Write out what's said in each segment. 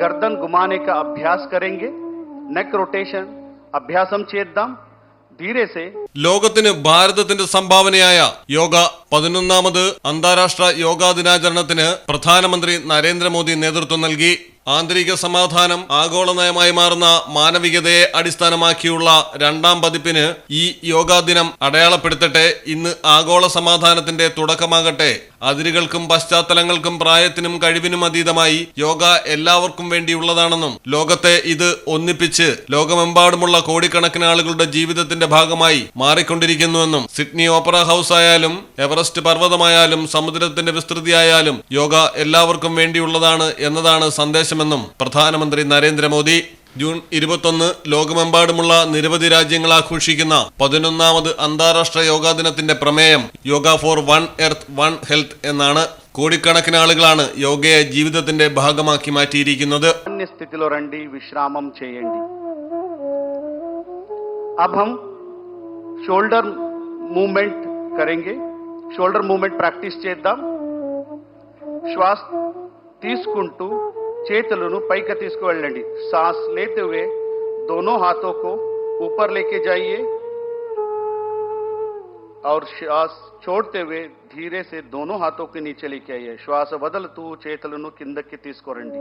गर्दन घुमाने का अभ्यास करेंगे नेक रोटेशन अभ्यासम चेद्दाम धीरे से ലോകത്തിന് ഭാരതത്തിന്റെ സംഭാവനയായ യോഗ പതിനൊന്നാമത് അന്താരാഷ്ട്ര യോഗാ ദിനാചരണത്തിന് പ്രധാനമന്ത്രി നരേന്ദ്രമോദി നേതൃത്വം നൽകി ആന്തരിക സമാധാനം ആഗോള നയമായി മാറുന്ന മാനവികതയെ അടിസ്ഥാനമാക്കിയുള്ള രണ്ടാം പതിപ്പിന് ഈ യോഗാ ദിനം അടയാളപ്പെടുത്തട്ടെ. ഇന്ന് ആഗോള സമാധാനത്തിന്റെ തുടക്കമാകട്ടെ. അതിരുകൾക്കും പശ്ചാത്തലങ്ങൾക്കും പ്രായത്തിനും കഴിവിനും അതീതമായി യോഗ എല്ലാവർക്കും വേണ്ടിയുള്ളതാണെന്നും ലോകത്തെ ഇത് ഒന്നിപ്പിച്ച് ലോകമെമ്പാടുമുള്ള കോടിക്കണക്കിന് ആളുകളുടെ ജീവിതത്തിന്റെ ഭാഗമായി മാറിക്കൊണ്ടിരിക്കുന്നുവെന്നും സിഡ്നി ഓപ്പറ ഹൗസ് ആയാലും എവറസ്റ്റ് പർവതമായാലും സമുദ്രത്തിന്റെ വിസ്തൃതിയായാലും യോഗ എല്ലാവർക്കും വേണ്ടിയുള്ളതാണ് എന്നതാണ് ആവശ്യമെന്നും പ്രധാനമന്ത്രി നരേന്ദ്രമോദി ജൂൺ ഇരുപത്തൊന്ന് ലോകമെമ്പാടുമുള്ള നിരവധി രാജ്യങ്ങൾ ആഘോഷിക്കുന്ന പതിനൊന്നാമത് അന്താരാഷ്ട്ര യോഗാ ദിനത്തിന്റെ പ്രമേയം yoga for one earth one health എന്നാണ് കോടിക്കണക്കിന് ആളുകളാണ് യോഗയെ ജീവിതത്തിന്റെ ഭാഗമാക്കി മാറ്റിയിരിക്കുന്നത്. വിശ്രാമം ചെയ്യേണ്ടി. അഭം ഷോൾഡർ മൂവ്മെന്റ് കരേങ്കെ. ഷോൾഡർ മൂവ്മെന്റ് പ്രാക്ടീസ് ചെയ്താം. ശ്വാസ് തീസ്കുണ്ടു ప్రాక్టీస్ చేద్దాం శ్వాస తీసుకుంటూ చేతులను పైకి తీసుకువెళ్ళండి सांस लेते हुए दोनों हाथों को ऊपर लेके जाइए और श्वास छोड़ते हुए धीरे से दोनों हाथों के नीचे लेके आइए శ్వాస వదులుతూ చేతులను కిందకి తీసుకురండి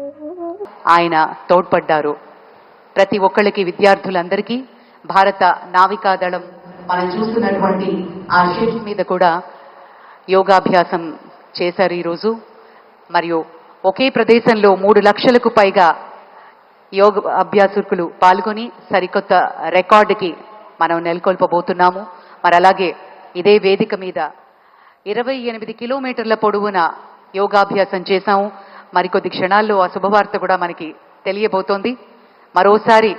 ఆయన తోడ్పడ్డారు ప్రతి ఒక్కళ్ళకి విద్యార్థులందరికీ భారత నావికాదళం మనం చూస్తున్నటువంటి ఆ షిప్ మీద కూడా యోగాభ్యాసం చేశారు ఈరోజు మరియు ఒకే ప్రదేశంలో మూడు లక్షలకు పైగా యోగ అభ్యాసకులు పాల్గొని సరికొత్త రికార్డుకి మనం నెలకొల్పబోతున్నాము. మరి అలాగే ఇదే వేదిక మీద ఇరవై ఎనిమిది కిలోమీటర్ల పొడవున యోగాభ్యాసం చేశాము. మరికొద్ది క్షణాల్లో ఆ శుభవార్త కూడా మనకి తెలియబోతోంది. మరోసారి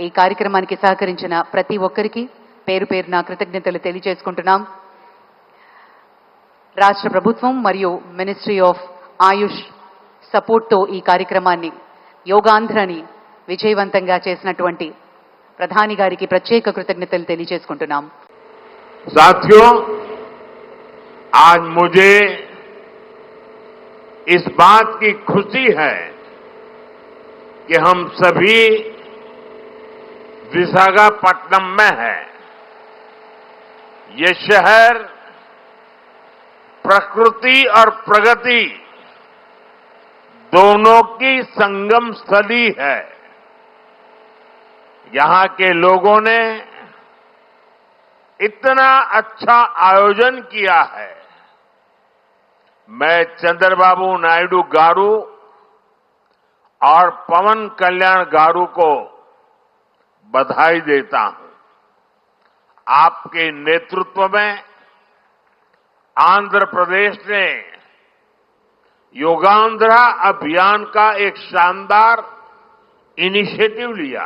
ఈ కార్యక్రమానికి సహకరించిన ప్రతి ఒక్కరికి పేరు పేరున కృతజ్ఞతలు తెలియజేసుకుంటున్నాం. రాష్ట్ర ప్రభుత్వం మరియు మినిస్ట్రీ ఆఫ్ ఆయుష్ సపోర్ట్తో ఈ కార్యక్రమాన్ని యోగాంధ్రని విజయవంతంగా చేసినటువంటి ప్రధాని గారికి ప్రత్యేక కృతజ్ఞతలు తెలియజేసుకుంటున్నాం साथियों आज मुझे इस बात की खुशी है कि हम सभी विशाखापट्टनम में हैं ये शहर प्रकृति और प्रगति दोनों की संगम स्थली है। यहाँ के लोगों ने इतना अच्छा आयोजन किया है। मैं चंद्रबाबू नायडू गारू और पवन कल्याण गारू को बधाई देता हूँ। आपके नेतृत्व में आंध्र प्रदेश ने योगांध्रा अभियान का एक शानदार इनिशिएटिव लिया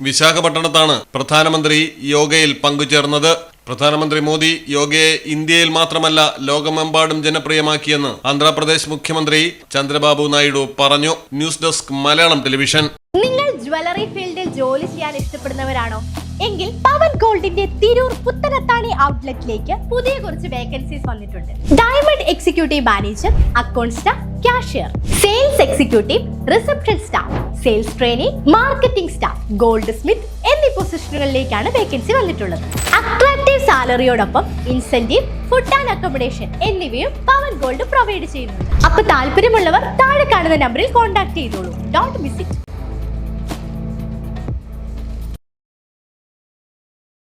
വിശാഖപട്ടണത്താണ് പ്രധാനമന്ത്രി യോഗയിൽ പങ്കുചേർന്നത് പ്രധാനമന്ത്രി മോദി യോഗയെ ഇന്ത്യയിൽ മാത്രമല്ല ലോകമെമ്പാടും ജനപ്രിയമാക്കിയെന്ന് ആന്ധ്രാപ്രദേശ് മുഖ്യമന്ത്രി ചന്ദ്രബാബു നായിഡു പറഞ്ഞു ന്യൂസ് ഡെസ്ക് മലയാളം ടെലിവിഷൻ നിങ്ങൾ ജ്വല്ലറി ഫീൽഡിൽ ജോലി ചെയ്യാൻ ഇഷ്ടപ്പെടുന്നവരാണോ എങ്കിൽ പവൻ ഗോൾഡിന്റെ തിരൂർ പുത്തനത്താണി ഔട്ട്ലെറ്റിലേക്ക് പുതിയ കുറച്ച് വേക്കൻസീസ് വന്നിട്ടുണ്ട്. Diamond executive manager account staff cashier sales executive reception staff sales training marketing staff goldsmith എന്നീ പൊസിഷനുകളിലേക്കാണ് വേക്കൻസി വന്നിട്ടുള്ളത്. അട്രാക്റ്റീവ് സാലറിയോടൊപ്പം ഇൻസെന്റീവ് ഫുഡ് ആൻഡ് അക്കോമഡേഷൻ എന്നിവയും പവൻ ഗോൾഡ് പ്രൊവൈഡ് ചെയ്യുന്നുണ്ട്. അപ്പൊ താല്പര്യമുള്ളവർ താഴെ കാണുന്ന നമ്പറിൽ കോൺടാക്ട് ചെയ്തോളൂ. Dot miss